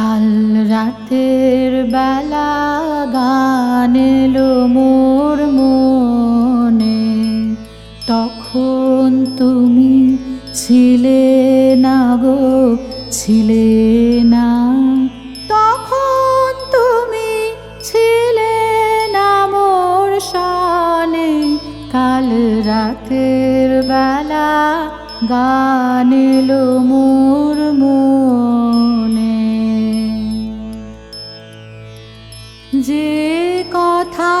কাল রাতের বেলা গান এলো মোর মনে। তখন তুমি ছিলে না গো, ছিলে না। তখন তুমি ছিলে না মোর সনে কাল রাতের বেলা গান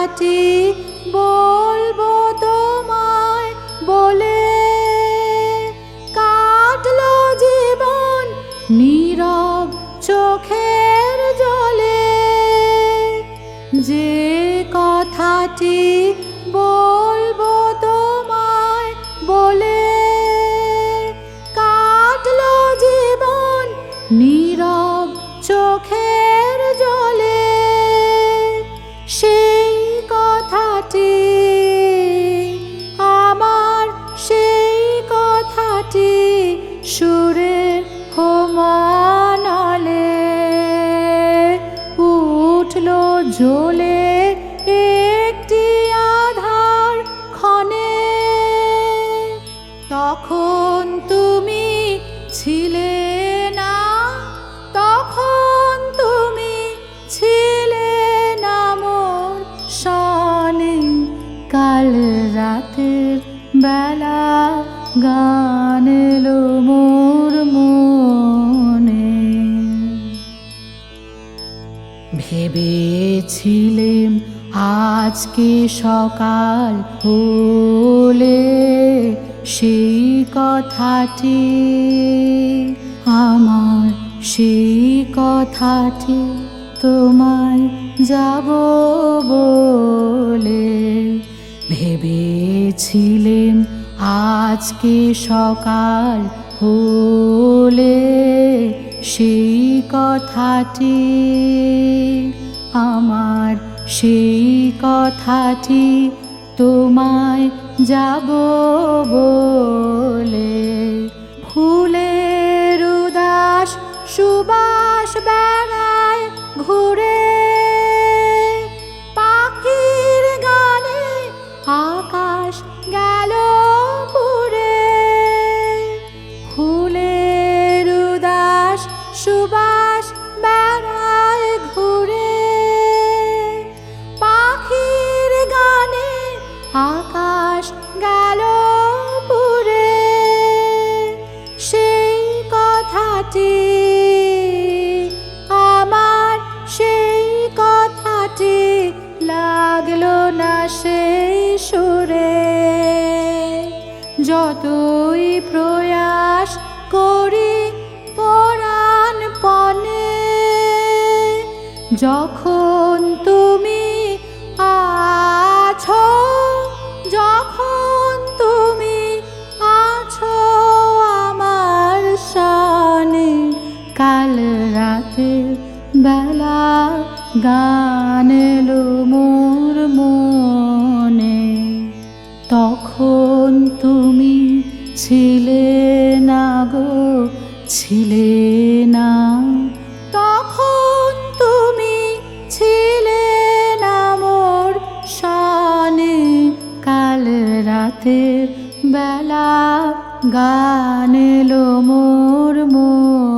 কথাটি বলব তোমায় বলে। কাটলো জীবন নীরব চোখের জলে। যে কথাটি বলব উঠল জ্বলে একটি আধার ক্ষণে। তখন তুমি ছিলে না, তখন তুমি ছিলে না মোর সনে কাল রাতের বেলা গান ভেবেছিলেম আজকে সকাল হলে সেই কথাটি আমার, সেই কথাটি তোমায় যাব বলে ভেবেছিলেম আজকে সকাল হলে সেই কথাটি আমার সেই কথাটি তোমায় যাব বলে। কথাটি আমার সেই কথাটি লাগল না সেই সুরে। যতই প্রয়াস করি পরাণ পনে যখন গান এলো মোর মনে, তখন তুমি ছিলে না গো, ছিলে না। তখন তুমি ছিলে না মোর সনে কাল রাতের বেলা গান এলো মোর মনে।